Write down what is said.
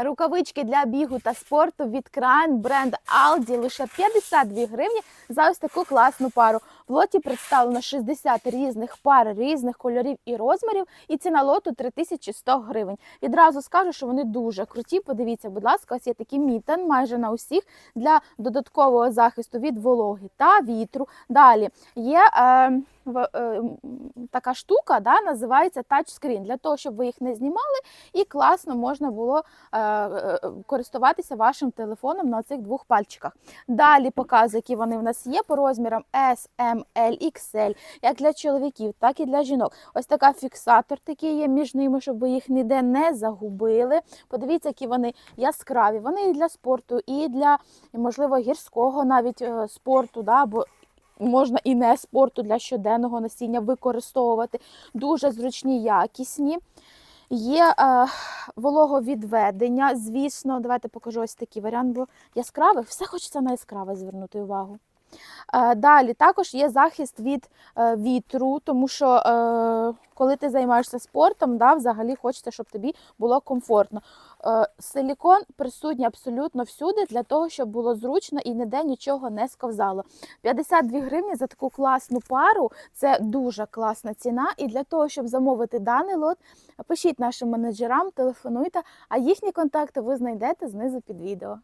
Рукавички для бігу та спорту від Крайн бренд Aldi лише 52 гривні за ось таку класну пару. Лоті представлено 60 різних пар різних кольорів і розмірів, і ціна лоту 3100 гривень. Відразу скажу, що вони дуже круті. Подивіться, будь ласка, ось є такий мітен майже на усіх для додаткового захисту від вологи та вітру. Далі є. Е, е, така штука, да, називається тачскрін, для того, щоб ви їх не знімали і класно можна було е, е, користуватися вашим телефоном на цих двох пальчиках. Далі показую, які вони в нас є по розмірам S, M, L, XL, як для чоловіків, так і для жінок. Ось така фіксатор такий є між ними, щоб ви їх ніде не загубили. Подивіться, які вони яскраві. Вони і для спорту, і для, можливо, гірського навіть е, спорту, да, бо можна і не спорту для щоденного носіння використовувати. Дуже зручні, якісні. Є е, вологовідведення, звісно. Давайте покажу ось такий варіант, бо яскравих, все хочеться на яскраве звернути увагу. Е, далі також є захист від е, вітру, тому що е, коли ти займаєшся спортом, да, взагалі хочеться, щоб тобі було комфортно. Силікон присутній абсолютно всюди для того, щоб було зручно і ніде нічого не сковзало. 52 гривні за таку класну пару це дуже класна ціна. І для того, щоб замовити даний лот, пишіть нашим менеджерам, телефонуйте, а їхні контакти ви знайдете знизу під відео.